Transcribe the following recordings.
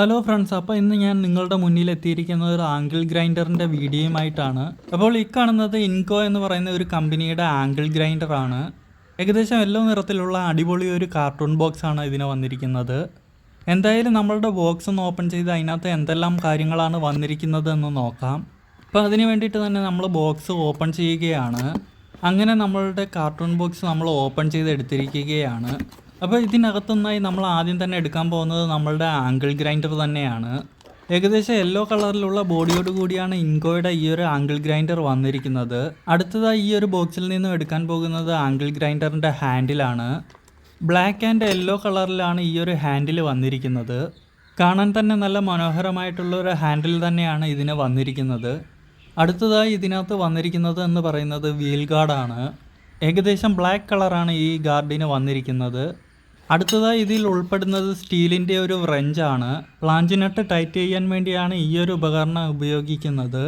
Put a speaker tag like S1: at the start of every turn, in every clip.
S1: Hello friends അപ്പോൾ ഇന്ന് ഞാൻ നിങ്ങളുടെ മുന്നിൽ എത്തിയിരിക്കുന്ന ഒരു ആംഗിൾ ഗ്രൈൻഡറിന്റെ വീഡിയോയുമായിട്ടാണ്. അപ്പോൾ ഈ കാണുന്നത് ഇൻകോ എന്ന് പറയുന്ന ഒരു കമ്പനിയുടെ ആംഗിൾ ഗ്രൈൻഡറാണ് ഏകദേശം എല്ലോ നിറത്തിലുള്ള അടിപൊളി ഒരു കാർട്ടൂൺ ആണ് ഇതിന് വന്നിരിക്കുന്നത്. എന്തായാലും നമ്മളുടെ ബോക്സ് ഒന്ന് ഓപ്പൺ ചെയ്ത് അതിനകത്ത് എന്തെല്ലാം കാര്യങ്ങളാണ് വന്നിരിക്കുന്നത് എന്ന് നോക്കാം. അപ്പോൾ അതിന് വേണ്ടിയിട്ട് തന്നെ നമ്മൾ ബോക്സ് ഓപ്പൺ ചെയ്യുകയാണ്. അങ്ങനെ നമ്മളുടെ കാർട്ടൂൺ ബോക്സ് നമ്മൾ ഓപ്പൺ ചെയ്ത് എടുത്തിരിക്കുകയാണ് അപ്പോൾ ഇതിനകത്തുനിന്നായി നമ്മൾ ആദ്യം തന്നെ എടുക്കാൻ പോകുന്നത് നമ്മളുടെ ആംഗിൾ ഗ്രൈൻഡർ തന്നെയാണ്. ഏകദേശം യെല്ലോ കളറിലുള്ള ബോഡിയോട് കൂടിയാണ് ഇൻകോയുടെ ഈ ഒരു ആംഗിൾ ഗ്രൈൻഡർ വന്നിരിക്കുന്നത്. അടുത്തതായി ഈ ഒരു ബോക്സിൽ നിന്നും എടുക്കാൻ പോകുന്നത് ആംഗിൾ ഗ്രൈൻഡറിന്റെ ഹാൻഡിലാണ് ബ്ലാക്ക് ആൻഡ് യെല്ലോ കളറിലാണ് ഈ ഒരു ഹാൻഡിൽ വന്നിരിക്കുന്നത്. കാണാൻ തന്നെ നല്ല മനോഹരമായിട്ടുള്ള ഒരു ഹാൻഡിൽ തന്നെയാണ് ഇതിന് വന്നിരിക്കുന്നത്. അടുത്തതായി ഇതിനകത്ത് വന്നിരിക്കുന്നത് എന്ന് പറയുന്നത് വീൽ ഗാർഡാണ് ഏകദേശം ബ്ലാക്ക് കളറാണ് ഈ ഗാർഡിന് വന്നിരിക്കുന്നത്. അടുത്തതായി ഇതിൽ ഉൾപ്പെടുന്നത് സ്റ്റീലിന്റെ ഒരു വ്രഞ്ചാണ് പ്ലാഞ്ചിനട്ട് ടൈറ്റ് ചെയ്യാൻ വേണ്ടിയാണ് ഈ ഒരു ഉപകരണം ഉപയോഗിക്കുന്നത്.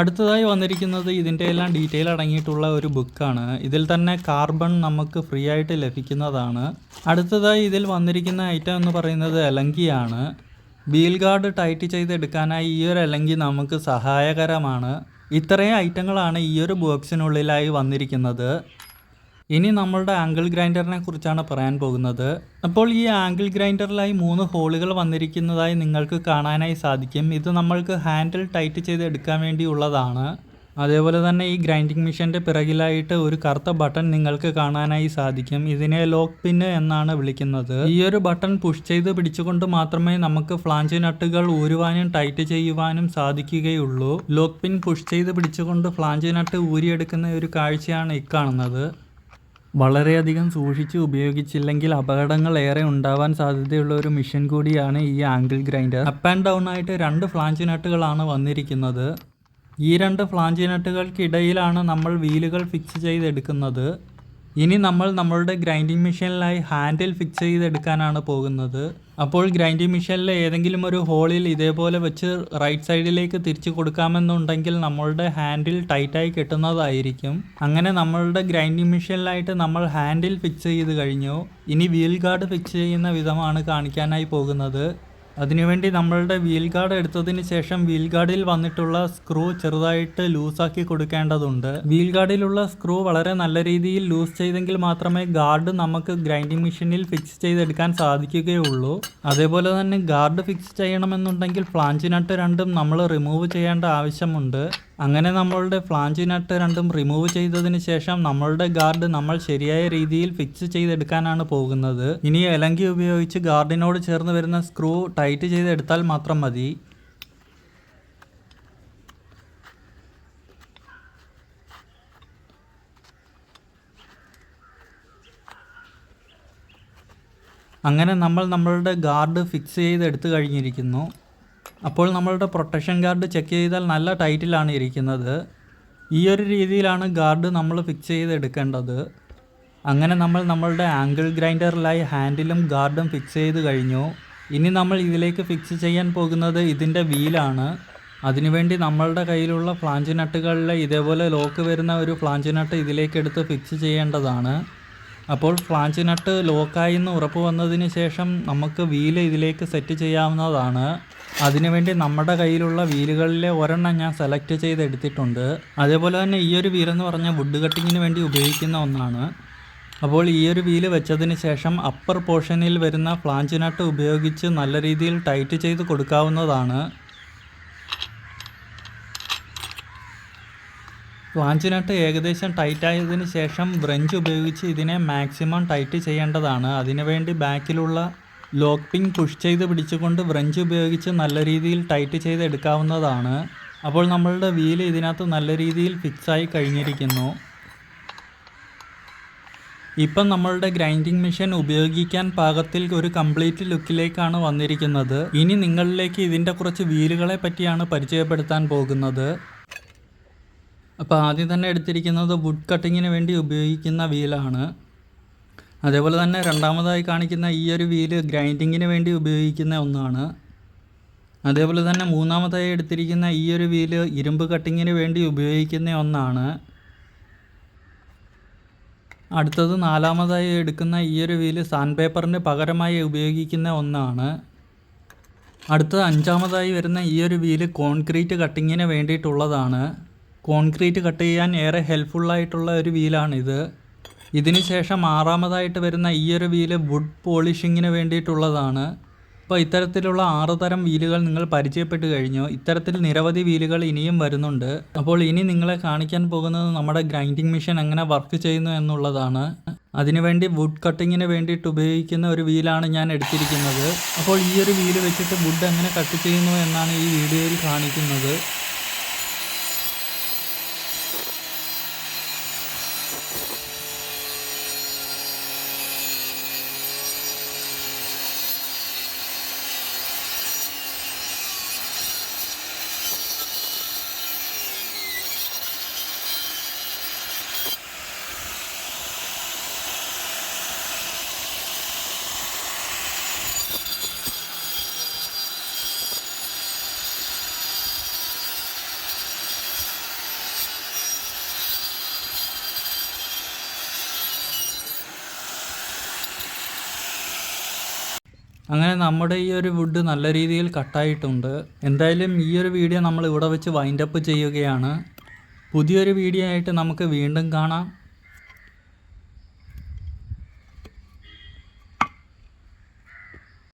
S1: അടുത്തതായി വന്നിരിക്കുന്നത് ഇതിന്റെ എല്ലാം ഡീറ്റെയിൽ അടങ്ങിയിട്ടുള്ള ഒരു ബുക്കാണ് ഇതിൽ തന്നെ കാർബൺ നമുക്ക് ഫ്രീ ആയിട്ട് ലഭിക്കുന്നതാണ്. അടുത്തതായി ഇതിൽ വന്നിരിക്കുന്ന ഐറ്റം എന്ന് പറയുന്നത് എലങ്കിയാണ്. വീൽ ഗാർഡ് ടൈറ്റ് ചെയ്തെടുക്കാനായി ഈ ഒരു എലങ്കി നമുക്ക് സഹായകരമാണ്. ഇത്രയും ഐറ്റങ്ങളാണ് ഈ ഒരു ബോക്സിനുള്ളിലായി വന്നിരിക്കുന്നത്. ഇനി നമ്മളുടെ ആംഗിൾ ഗ്രൈൻഡറിനെ കുറിച്ചാണ് പറയാൻ പോകുന്നത്. അപ്പോൾ ഈ ആംഗിൾ ഗ്രൈൻഡറിലായി മൂന്ന് ഹോളുകൾ വന്നിരിക്കുന്നതായി നിങ്ങൾക്ക് കാണാനായി സാധിക്കും. ഇത് നമ്മൾക്ക് ഹാൻഡിൽ ടൈറ്റ് ചെയ്ത് എടുക്കാൻ വേണ്ടിയുള്ളതാണ് അതേപോലെ തന്നെ ഈ ഗ്രൈൻഡിങ് മെഷീന്റെ പിറകിലായിട്ട് ഒരു കറുത്ത ബട്ടൺ നിങ്ങൾക്ക് കാണാനായി സാധിക്കും. ഇതിനെ ലോക്ക് പിന്ന് എന്നാണ് വിളിക്കുന്നത്. ഈ ഒരു ബട്ടൺ പുഷ് ചെയ്ത് പിടിച്ചുകൊണ്ട് മാത്രമേ നമുക്ക് ഫ്ലാഞ്ച് നട്ടുകൾ ഊരുവാനും ടൈറ്റ് ചെയ്യുവാനും സാധിക്കുകയുള്ളൂ. ലോക്ക് പിൻ പുഷ് ചെയ്ത് പിടിച്ചുകൊണ്ട് ഫ്ലാഞ്ച് നട്ട് ഊരിയെടുക്കുന്ന ഒരു കാഴ്ചയാണ് ഇക്കാണുന്നത് വളരെയധികം സൂക്ഷിച്ച് ഉപയോഗിച്ചില്ലെങ്കിൽ അപകടങ്ങൾ ഏറെ ഉണ്ടാവാൻ സാധ്യതയുള്ള ഒരു മിഷൻ കൂടിയാണ് ഈ angle grinder. Up and down ആയിട്ട് രണ്ട് ഫ്ലാഞ്ച് നട്ടുകളാണ് വന്നിരിക്കുന്നത്. ഈ രണ്ട് ഫ്ലാഞ്ച് നട്ടുകൾക്കിടയിലാണ് നമ്മൾ വീലുകൾ ഫിക്സ് ചെയ്തെടുക്കുന്നത്. ഇനി നമ്മൾ നമ്മളുടെ ഗ്രൈൻഡിങ് മെഷീനിലായി ഹാൻഡിൽ ഫിക്സ് ചെയ്തെടുക്കാനാണ് പോകുന്നത്. അപ്പോൾ ഗ്രൈൻഡിങ് മെഷീനിലെ ഏതെങ്കിലും ഒരു ഹോളിൽ ഇതേപോലെ വെച്ച് റൈറ്റ് സൈഡിലേക്ക് തിരിച്ചു കൊടുക്കാമെന്നുണ്ടെങ്കിൽ നമ്മളുടെ ഹാൻഡിൽ ടൈറ്റായി കിട്ടുന്നതായിരിക്കും. അങ്ങനെ നമ്മളുടെ ഗ്രൈൻഡിങ് മെഷീനിലായിട്ട് നമ്മൾ ഹാൻഡിൽ ഫിക്സ് ചെയ്ത് കഴിഞ്ഞു. ഇനി വീൽ ഗാർഡ് ഫിക്സ് ചെയ്യുന്ന വിധമാണ് കാണിക്കാനായി പോകുന്നത്. അതിനുവേണ്ടി നമ്മളുടെ വീൽ ഗാർഡ് എടുത്തതിന് ശേഷം വീൽ ഗാർഡിൽ വന്നിട്ടുള്ള സ്ക്രൂ ചെറുതായിട്ട് ലൂസാക്കി കൊടുക്കേണ്ടതുണ്ട്. വീൽ ഗാർഡിലുള്ള സ്ക്രൂ വളരെ നല്ല രീതിയിൽ ലൂസ് ചെയ്തെങ്കിൽ മാത്രമേ ഗാർഡ് നമുക്ക് ഗ്രൈൻഡിങ് മെഷീനിൽ ഫിക്സ് ചെയ്തെടുക്കാൻ സാധിക്കുകയുള്ളൂ. അതേപോലെ തന്നെ ഗാർഡ് ഫിക്സ് ചെയ്യണമെന്നുണ്ടെങ്കിൽ ഫ്ലാഞ്ച് നട്ട് രണ്ടും നമ്മൾ റിമൂവ് ചെയ്യേണ്ട ആവശ്യമുണ്ട്. അങ്ങനെ നമ്മളുടെ ഫ്ലാഞ്ച് നട്ട് രണ്ടും റിമൂവ് ചെയ്തതിന് ശേഷം നമ്മളുടെ ഗാർഡ് നമ്മൾ ശരിയായ രീതിയിൽ ഫിക്സ് ചെയ്തെടുക്കാനാണ് പോകുന്നത്. ഇനി എലങ്കി ഉപയോഗിച്ച് ഗാർഡിനോട് ചേർന്ന് വരുന്ന സ്ക്രൂ ടൈറ്റ് ചെയ്തെടുത്താൽ മാത്രം മതി. അങ്ങനെ നമ്മൾ നമ്മളുടെ ഗാർഡ് ഫിക്സ് ചെയ്ത് എടുത്തു കഴിഞ്ഞിരിക്കുന്നു. അപ്പോൾ നമ്മളുടെ പ്രൊട്ടക്ഷൻ ഗാർഡ് ചെക്ക് ചെയ്താൽ നല്ല ടൈറ്റിലാണ് ഇരിക്കുന്നത്. ഈ ഒരു രീതിയിലാണ് ഗാർഡ് നമ്മൾ ഫിക്സ് ചെയ്ത് എടുക്കേണ്ടത് അങ്ങനെ നമ്മൾ നമ്മളുടെ ആംഗിൾ ഗ്രൈൻഡറിലായി ഹാൻഡിലും ഗാർഡും ഫിക്സ് ചെയ്ത് കഴിഞ്ഞു. ഇനി നമ്മൾ ഇതിലേക്ക് ഫിക്സ് ചെയ്യാൻ പോകുന്നത് ഇതിന്റെ വീലാണ്. അതിനുവേണ്ടി നമ്മളുടെ കയ്യിലുള്ള ഫ്ലാഞ്ച് നട്ടുകളിലെ ഇതേപോലെ ലോക്ക് വരുന്ന ഒരു ഫ്ലാഞ്ച് നട്ട് ഇതിലേക്ക് എടുത്ത് ഫിക്സ് ചെയ്യേണ്ടതാണ്. അപ്പോൾ ഫ്ലാഞ്ച് നട്ട് ലോക്കായി എന്ന് ഉറപ്പ് വന്നതിന് ശേഷം നമുക്ക് വീൽ ഇതിലേക്ക് സെറ്റ് ചെയ്യാവുന്നതാണ്. അതിനുവേണ്ടി നമ്മുടെ കയ്യിലുള്ള വീലുകളിലെ ഒരെണ്ണം ഞാൻ സെലക്ട് ചെയ്ത് എടുത്തിട്ടുണ്ട് അതേപോലെ തന്നെ ഈ ഒരു വീലെന്ന് പറഞ്ഞാൽ വുഡ് കട്ടിങ്ങിന് വേണ്ടി ഉപയോഗിക്കുന്ന ഒന്നാണ്. അപ്പോൾ ഈ ഒരു വീൽ വെച്ചതിന് ശേഷം അപ്പർ പോർഷനിൽ വരുന്ന ഫ്ലാഞ്ച് നട്ട് ഉപയോഗിച്ച് നല്ല രീതിയിൽ ടൈറ്റ് ചെയ്ത് കൊടുക്കാവുന്നതാണ്. ഫ്ലാഞ്ച് നട്ട് ഏകദേശം ടൈറ്റ് ആയതിന് ശേഷം ബ്രഞ്ച് ഉപയോഗിച്ച് ഇതിനെ മാക്സിമം ടൈറ്റ് ചെയ്യേണ്ടതാണ്. അതിനുവേണ്ടി ബാക്കിലുള്ള ലോക്ക് പിൻ പുഷ് ചെയ്ത് പിടിച്ചുകൊണ്ട് ബ്രഞ്ച് ഉപയോഗിച്ച് നല്ല രീതിയിൽ ടൈറ്റ് ചെയ്ത് എടുക്കാവുന്നതാണ്. അപ്പോൾ നമ്മളുടെ വീൽ ഇതിനകത്ത് നല്ല രീതിയിൽ ഫിക്സായി കഴിഞ്ഞിരിക്കുന്നു. ഇപ്പം നമ്മളുടെ ഗ്രൈൻഡിങ് മെഷീൻ ഉപയോഗിക്കാൻ പാകത്തിൽ ഒരു കംപ്ലീറ്റ് ലുക്കിലേക്കാണ് വന്നിരിക്കുന്നത്. ഇനി നിങ്ങളിലേക്ക് ഇതിന്റെ കുറച്ച് വീലുകളെ പറ്റിയാണ് പരിചയപ്പെടുത്താൻ പോകുന്നത്. അപ്പോൾ ആദ്യം തന്നെ എടുത്തിരിക്കുന്നത് വുഡ് കട്ടിങ്ങിന് വേണ്ടി ഉപയോഗിക്കുന്ന വീലാണ്. അതേപോലെ തന്നെ രണ്ടാമതായി കാണിക്കുന്ന ഈ ഒരു വീൽ ഗ്രൈൻഡിങ്ങിന് വേണ്ടി ഉപയോഗിക്കുന്ന ഒന്നാണ്. അതേപോലെ തന്നെ മൂന്നാമതായി എടുത്തിരിക്കുന്ന ഈ ഒരു വീൽ ഇരുമ്പ് കട്ടിങ്ങിന് വേണ്ടി ഉപയോഗിക്കുന്ന ഒന്നാണ്. അടുത്തത് നാലാമതായി എടുക്കുന്ന ഈ ഒരു വീൽ സാൻഡ് പേപ്പറിന് പകരമായി ഉപയോഗിക്കുന്ന ഒന്നാണ്. അടുത്തത് അഞ്ചാമതായി വരുന്ന ഈ ഒരു വീൽ കോൺക്രീറ്റ് കട്ടിങ്ങിന് വേണ്ടിയിട്ടുള്ളതാണ്. കോൺക്രീറ്റ് കട്ട് ചെയ്യാൻ ഏറെ ഹെൽപ്ഫുള്ളായിട്ടുള്ള ഒരു വീലാണിത്. ഇതിനുശേഷം ആറാമതായിട്ട് വരുന്ന ഈ ഒരു വീൽ വുഡ് പോളിഷിങ്ങിന് വേണ്ടിയിട്ടുള്ളതാണ്. അപ്പോൾ ഇത്തരത്തിലുള്ള ആറ് തരം വീലുകൾ നിങ്ങൾ പരിചയപ്പെട്ട് കഴിഞ്ഞു. ഇത്തരത്തിൽ നിരവധി വീലുകൾ ഇനിയും വരുന്നുണ്ട്. അപ്പോൾ ഇനി നിങ്ങളെ കാണിക്കാൻ പോകുന്നത് നമ്മുടെ ഗ്രൈൻഡിങ് മെഷീൻ എങ്ങനെ വർക്ക് ചെയ്യുന്നു എന്നുള്ളതാണ്. അതിനുവേണ്ടി വുഡ് കട്ടിങ്ങിന് വേണ്ടിയിട്ട് ഉപയോഗിക്കുന്ന ഒരു വീലാണ് ഞാൻ എടുത്തിരിക്കുന്നത്. അപ്പോൾ ഈ ഒരു വീൽ വെച്ചിട്ട് വുഡ് എങ്ങനെ കട്ട് ചെയ്യുന്നു എന്നാണ് ഈ വീഡിയോയിൽ കാണിക്കുന്നത്. അങ്ങനെ നമ്മുടെ ഈ ഒരു വുഡ് നല്ല രീതിയിൽ കട്ടായിട്ടുണ്ട്. എന്തായാലും ഈ ഒരു വീഡിയോ നമ്മൾ ഇവിടെ വെച്ച് വൈൻഡപ്പ് ചെയ്യുകയാണ്. പുതിയൊരു വീഡിയോ ആയിട്ട് നമുക്ക് വീണ്ടും കാണാം.